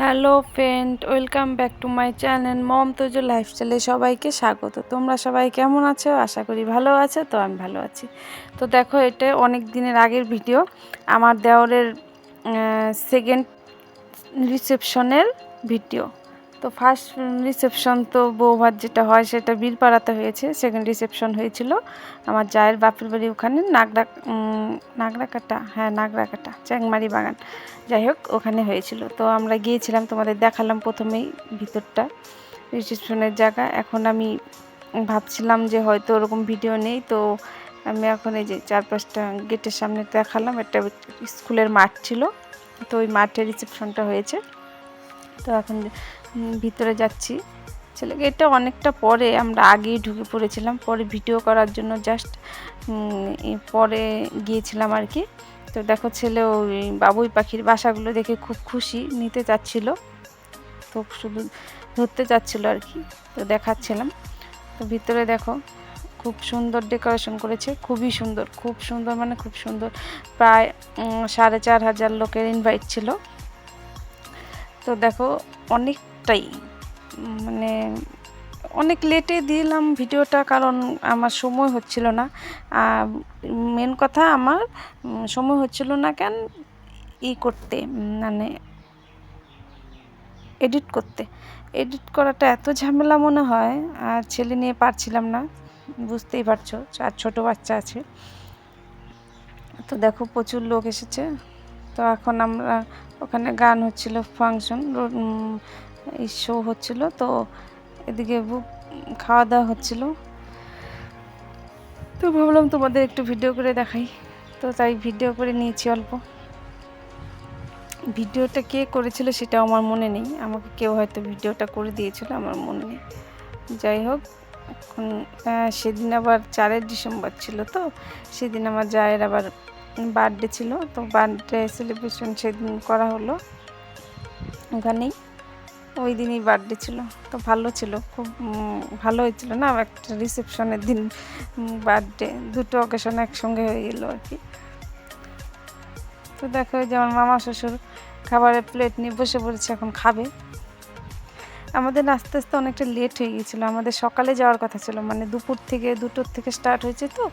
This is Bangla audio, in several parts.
Hello friend, welcome back to my channel Mom Tojo লাইফস্টাইলে সবাইকে স্বাগত। তোমরা সবাই কেমন আছো? আশা করি ভালো আছো, তো আমি ভালো আছি। তো দেখো, এটা অনেক দিনের আগের ভিডিও। আমার দেওরের সেকেন্ড রিসেপশনের ভিডিও। তো ফার্স্ট রিসেপশন তো বৌভাত যেটা হয় সেটা বীরপাড়াতে হয়েছে সেকেন্ড রিসেপশন হয়েছিল আমার জায়ের বাপের বাড়ি ওখানে, নাগরা নাগরাকাটা হ্যাঁ নাগরাকাটা, চ্যাংমারি বাগান। যাই হোক, ওখানে হয়েছিল। তো আমরা গিয়েছিলাম, তোমাদের দেখালাম প্রথমেই ভিতরটা রিসেপশনের জায়গা। এখন আমি ভাবছিলাম যে হয়তো ওরকম ভিডিও নেই, তো আমি এখন এই যে চার পাঁচটা গেটের সামনে দেখালাম, একটা স্কুলের মাঠ ছিল। তো ওই মাঠে রিসেপশনটা হয়েছে। তো এখন ভিতরে যাচ্ছি। ছেলেকে এটা অনেকটা পরে আমরা আগেই ঢুকে পড়েছিলাম, পরে ভিডিও করার জন্য জাস্ট পরে গিয়েছিলাম আর কি। তো দেখো ছেলে ওই বাবুই পাখির বাসাগুলো দেখে খুব খুশি, নিতে চাচ্ছিল। তো শুধু ধরতে চাচ্ছিল আর কি, তো দেখাচ্ছিলাম। তো ভিতরে দেখো খুব সুন্দর ডেকোরেশন করেছে, খুবই সুন্দর, খুব সুন্দর মানে খুব সুন্দর। প্রায় সাড়ে চার হাজার লোকের ইনভাইট ছিল। তো দেখো, অনেকটাই মানে অনেক লেটে দিলাম ভিডিওটা কারণ আমার সময় হচ্ছিল না। মেন কথা আমার সময় হচ্ছিল না কেন? ই করতে মানে এডিট করতে। এডিট করাটা এত ঝামেলা মনে হয়, আর ছেলে নিয়ে পারছিলাম না, বুঝতেই পারছ, আর ছোটো বাচ্চা আছে। তো দেখো প্রচুর লোক এসেছে। তো এখন আমরা ওখানে গান হচ্ছিল ফাংশন এই শো হচ্ছিল, তো এদিকে খাওয়া দাওয়া হচ্ছিল। তো ভাবলাম তোমাদের একটু ভিডিও করে দেখাই। তো তাই ভিডিও করে নিয়েছি অল্প। ভিডিওটা কে করেছিল সেটা আমার মনে নেই। আমাকে কেউ হয়তো ভিডিওটা করে দিয়েছিল, আমার মনে নেই। যাই হোক, এখন সেদিন আবার চারের ডিসেম্বর ছিল তো, সেদিন আমার জায়ের আবার বার্থডে ছিল, তো বার্থডে সেলিব্রেশন সেদিন করা হলো ওখানেই। ওই দিনই বার্থডে ছিল, তো ভালো ছিল, খুব ভালো হয়েছিল না? একটা রিসেপশনের দিন বার্থডে, দুটো অকেশন একসঙ্গে হয়ে গেল আর কি। তো দেখো যে আমার মামা শ্বশুর খাবারের প্লেট নিয়ে বসে পড়েছে, এখন খাবে। আমাদের আস্তে আস্তে অনেকটা লেট হয়ে গিয়েছিল। আমাদের সকালে যাওয়ার কথা ছিল মানে দুপুর থেকে, দুটোর থেকে স্টার্ট হয়েছে তো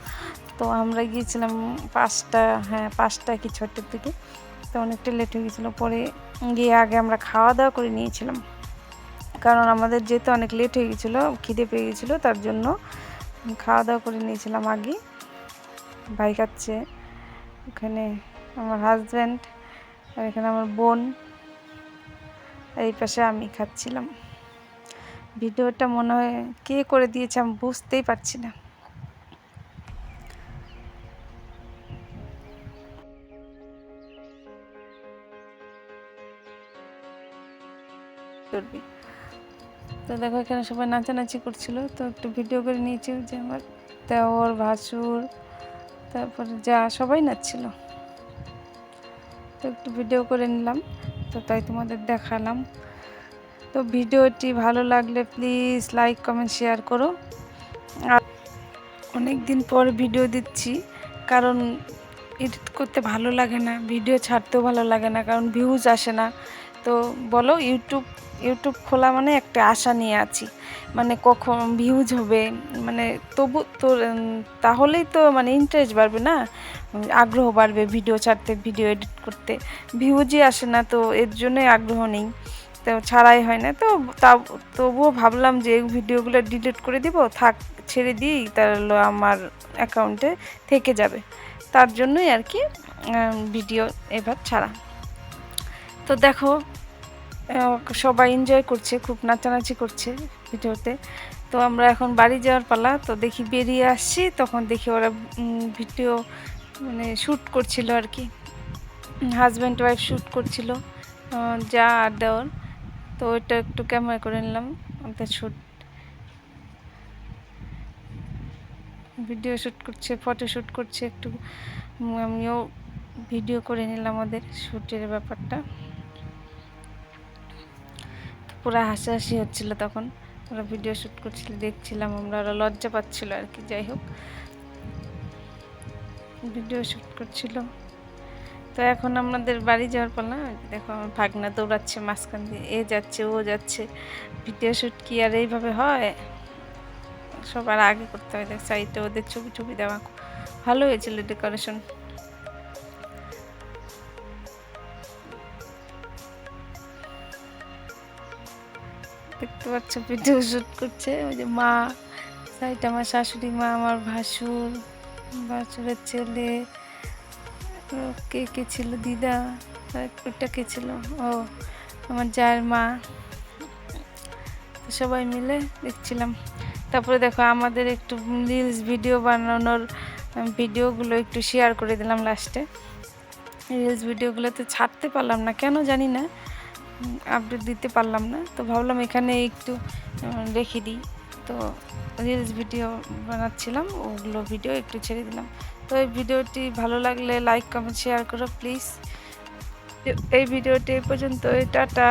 তো আমরা গিয়েছিলাম পাঁচটা হ্যাঁ পাঁচটা কি ছটার দিকে। তো অনেকটা লেট হয়ে গেছিল পরে গিয়ে আগে আমরা খাওয়া দাওয়া করে নিয়েছিলাম। কারণ আমাদের যেতে অনেক লেট হয়ে গেছিল খিদে পেয়ে গেছিল তার জন্য খাওয়া দাওয়া করে নিয়েছিলাম আগে। ভাই খাচ্ছে। ওখানে আমার হাজব্যান্ড আর এখানে আমার বোন। এই পাশে আমি খাচ্ছিলাম। ভিডিওটা মনে হয় কে করে দিয়েছে আমি বুঝতেই পারছি না। করবি। তো দেখো এখানে সবাই নাচানাচি করছিল, তো একটু ভিডিও করে নিয়েছি যে আমার দেওর, ভাসুর, তারপরে যা সবাই নাচছিল। তো একটু ভিডিও করে নিলাম, তো তাই তোমাদের দেখালাম। তো ভিডিওটি ভালো লাগলে প্লিজ লাইক কমেন্ট শেয়ার করো। আর অনেক দিন পর ভিডিও দিচ্ছি, কারণ এডিট করতে ভালো লাগে না ভিডিও ছাড়তেও ভালো লাগে না, কারণ ভিউজ আসে না। তো বলো ইউটিউব ইউটিউব খোলা মানে একটা আশা নিয়ে আছি। মানে কখন ভিউজ হবে মানে তবু তো তাহলেই তো মানে ইন্টারেস্ট বাড়বে না? আগ্রহ বাড়বে ভিডিও ছাড়তে ভিডিও এডিট করতে। ভিউজই আসে না, তো এর জন্যই আগ্রহ নেই। তো ছাড়াই হয় না, তো তা, তবুও ভাবলাম যে এই ভিডিওগুলো ডিলিট করে দিব, থাক, ছেড়ে দিই তাহলে আমার অ্যাকাউন্টে থেকে যাবে। তার জন্যই আর কি ভিডিও এবার ছাড়া। তো দেখো সবাই এনজয় করছে, খুব নাচানাচি করছে ভিডিওতে। তো আমরা এখন বাড়ি যাওয়ার পালা, তো দেখি বেরিয়ে আসছি, তখন দেখি ওরা ভিডিও মানে শ্যুট করছিল আর কি। হাজব্যান্ড ওয়াইফ শ্যুট করছিল যা আর দেওয়ার। তো ওইটা একটু ক্যামেরা করে নিলাম ওটা শ্যুট ভিডিও শ্যুট করছে ফটো শ্যুট করছে, একটু আমিও ভিডিও করে নিলাম ওদের শ্যুটের ব্যাপারটা। পুরো হাসাহাসি হচ্ছিল তখন। ওরা ভিডিও শ্যুট করছিল, দেখছিলাম আমরা, ওরা লজ্জা পাচ্ছিল আর কি, যাই হোক। ভিডিও শ্যুট করছিল। তো এখন আমাদের বাড়ি যাওয়ার পালা দেখো আমার ভাগনা দৌড়াচ্ছে মাঝখান দিয়ে, এ যাচ্ছে, ও যাচ্ছে। ভিডিও শ্যুট কি আর এইভাবে হয়? সবার আগে করতে হয়, দেখ সাইডে ওদের ছবি ছবি দেওয়া। ভালো হয়েছিল ডেকোরেশন দেখতে পাচ্ছ ভিডিও শ্যুট করছে। ওই যে মা সাইডে আমার শাশুড়ি মা, আমার ভাসুর, ভাসুরের ছেলে, কে কে ছিল? দিদা ওটা কে ছিল? ও, আমার জায়ের মা। সবাই মিলে দেখছিলাম। তারপরে দেখো, আমাদের একটু রিলস ভিডিও বানানোর ভিডিওগুলো একটু শেয়ার করে দিলাম লাস্টে রিলস ভিডিওগুলো তো ছাড়তে পারলাম না, কেন জানি না। আপডেট দিতে পারলাম না। তো ভাবলাম এখানে একটু রেখে দিই। তো রিলস ভিডিও বানাচ্ছিলাম, ওগুলো ভিডিও একটু ছেড়ে দিলাম। তো এই ভিডিওটি ভালো লাগলে লাইক কমেন্ট শেয়ার করো প্লিজ এই ভিডিওটি পর্যন্ত টাটা।